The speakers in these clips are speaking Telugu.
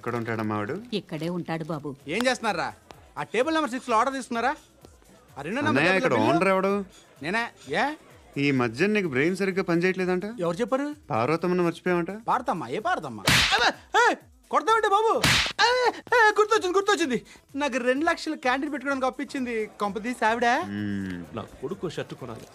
ఎక్కడ ఉంటాడమ్మా వాడు? ఇక్కడే ఉంటాడు బాబు. ఏం చేస్తున్నారా? ఆ టేబుల్ నెంబర్ సిక్స్లో ఆర్డర్ తీసుకున్నారా? ఆ రెండో నెంబర్ అన్నయ్య ఇక్కడ లో ఓనర్ ఎవడు? బిల్లు? నేనే? ఏ? ఈ మధ్య నీకు బ్రెయిన్ సరిగ్గా పనిచేయట్లేదంట? ఎవరు చెప్పారు? పార్వతమ్మను మర్చిపోయామంట పాడతామ్మా ఏ పాడతామ్మా అబ్బే, ఏ, కొడతామంటే బాబు? ఏ, ఏ, గుర్తొచ్చింది గుర్తొచ్చింది. నాకు రెండు లక్షలు క్యాంటీన్ పెట్టుకోవడానికి అప్పించింది కొంపతీసి ఆవిడ. నా కొడుకు షర్ట్ కొనాలి.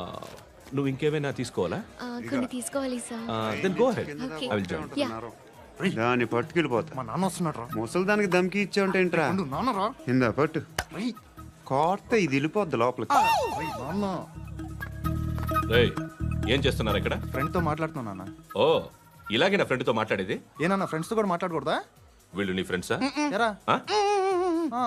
ఆ, నువ్వు ఇంకేమైనా తీసుకోవాలా? ఆ, కొన్ని తీసుకోవాలి sir. Then go ahead okay. I will join. Yeah దాన్ని పట్టుకెళ్ళిపోతా. మా నాన్న వస్తున్నాడు రా ముసలి దానికి దమ్కి ఇచ్చావుంటేంట్రా ఉండు, నాన్న రా. ఇందా పట్టు. రేయ్, కోర్త ఇది వెళ్ళిపోద్ది లోపలికి. రేయ్, నాన్న. రేయ్ ఏం చేస్తున్నారు ఇక్కడ? ఫ్రెండ్తో మాట్లాడుతున్నా నాన్న. ఓ ఇలాగే నా ఫ్రెండ్తో మాట్లాడేది? ఏనన్నా ఫ్రెండ్స్తో కూడా మాట్లాడకూడదా? వీళ్ళు నీ ఫ్రెండ్సా ఎరా. ఆ? ఆ.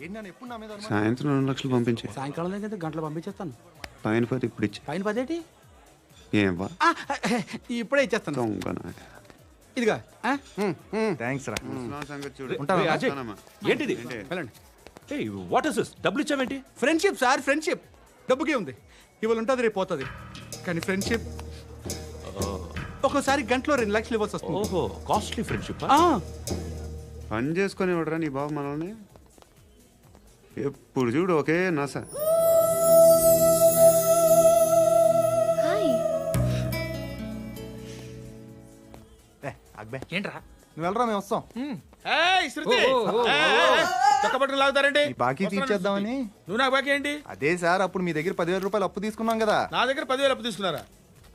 ఏంటి నాన్న ఎప్పుడు నా మీద అనుమానం? సాయంత్రం రెండు లక్షలు పంపించే. సాయంకాలం దగ్గర గంటలు పంపించేస్తాను. పైన పది ఇప్పుడు ఇచ్చే. పైన పదేటి? ఏం వా? ఆ, ఇప్పుడే ఇచ్చేస్తాను. దొంగ. ఇదిగా. థ్యాంక్స్ రా. ముసలాం సంగతి చూడు. ఉంటాను, అజయ్. ఏంటిది? వెళ్ళండి. ఏయ్ వాట్ ఇస్ దిస్ డబ్బులు ఇచ్చావేంటి? ఫ్రెండ్షిప్ సార్ ఫ్రెండ్షిప్ డబ్బుకే ఉంది. ఇవాళ ఉంటుంది రేపు పోతుంది. కానీ ఫ్రెండ్షిప్ ఒక్కోసారి గంటలో రెండు లక్షలు ఇవ్వాల్సి వస్తుంది. ఓహో కాస్ట్లీ ఫ్రెండ్షిప్ ఆ, పని చేసుకొని ఇవ్వడరా నీ బాబు మనల్ని? ఎప్పుడు చూడు ఒకే నస. ఏ, అక్బే ఏంట్రా? నువ్వు వెళ్ళరా మేము వస్తాం. ఏయ్, శృతి! ఏయ్, ఏయ్, ఏయ్, చొక్కా పట్టుకుని లాగుతారండి బాకీ తీర్చేద్దామని. నువ్వు నాకు బాకీ ఏంటి? అదే సార్ అప్పుడు మీ దగ్గర పదివేల రూపాయలు అప్పు తీసుకున్నాం కదా. నా దగ్గర పదివేలు అప్పు తీసుకున్నారా?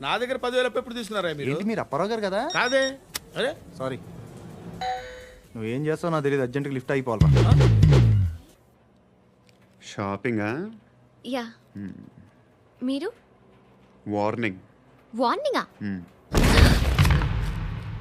నా దగ్గర పదివేలు అప్పు ఎప్పుడు తీసుకున్నారా మీరు? ఏంటి మీరు అప్పారావు గారు కదా? కాదే. అరే. సారీ. నువ్వేం చేస్తావు నాకు తెలియదు అర్జెంట్గా లిఫ్ట్ అయిపోవాలి షాపింగా? యా. మీరు? వార్నింగ్. వార్నింగా?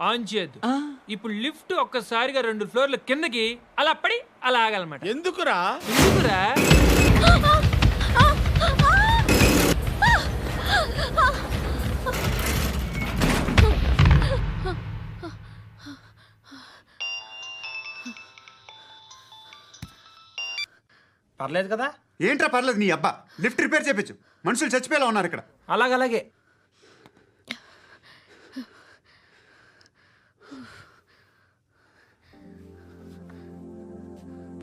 ఆన్ చేయద్దు ఇప్పుడు లిఫ్ట్ ఒక్కసారిగా రెండు ఫ్లోర్ల కిందకి అలా పడి అలా ఆగాలన్నమాట. ఎందుకురా? ఎందుకురా? పర్లేదు కదా? ఏంట్రా పర్లేదు నీ అబ్బా. లిఫ్ట్ రిపేర్ చేపించు. మనుషులు చచ్చిపోయేలా ఉన్నారు ఇక్కడ. అలాగలాగే.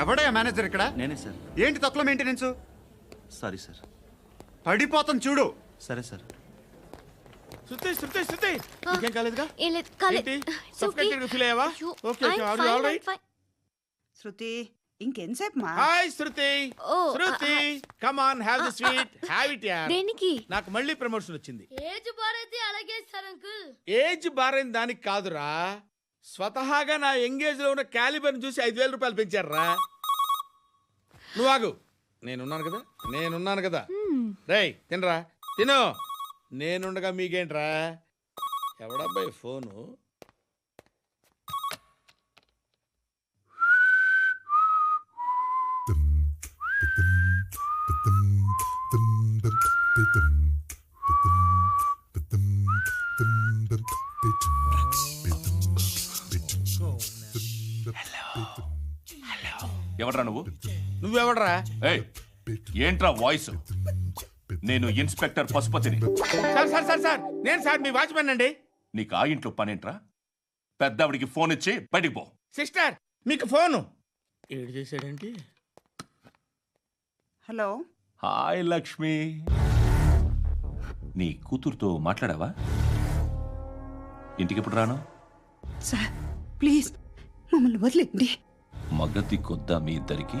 ఎవడయా మేనేజర్ ఇక్కడ? నేనే సార్. ఏంటి తక్కువ మెయింటెనెన్స్ సారీ సార్. పడిపోతాను చూడు. సరే సార్. శృతి శృతి శృతి! ఇంకేం కాలేదుగా? ఏం లేదు కాలేదు ఏంటి? అయ్యావా? అయ్యో. I'm fine, I'm fine. Shruti మా hi Shruti! Shruti come on have the sweet have it yeah దేనికి? నాకు మళ్ళీ ప్రమోషన్ వచ్చింది. ఏజ్ బారైతే అలాగే సార్ అంకుల్ ఏజ్ బారైన దానికి కాదురా. స్వతహాగా నా ఎంగేజ్లో ఉన్న క్యాలిబర్ చూసి ఐదు వేల రూపాయలు పెంచారా? నువ్వు ఆగు. నేనున్నాను కదా నేనున్నాను కదా. రేయ్ తినరా? తిను. నేనుండగా మీకేంట్రా? ఎవడబ్బాయి ఫోను? ఎవడ్రా నువ్వు? నువ్వెవడరా? ఏయ్ ఏంట్రా వాయిస్? నేను ఇన్స్పెక్టర్ పశుపతిని. సార్ సార్ సార్ సార్ నేను సార్ మీ వాచ్మెన్ అండి. నీకు ఆ ఇంట్లో పనేంట్రా? పెద్దవిడికి ఫోన్ ఇచ్చి బయటికి పో. సిస్టర్ మీకు ఫోను. ఏడు చేశాడేంటి హలో. హాయ్ లక్ష్మి. నీ కూతురుతో మాట్లాడావా? ఇంటికి ఎప్పుడు రాను? సార్ ప్లీజ్ మమ్మల్ని వదిలేండి మగతి కొద్దా మీ ఇద్దరికి?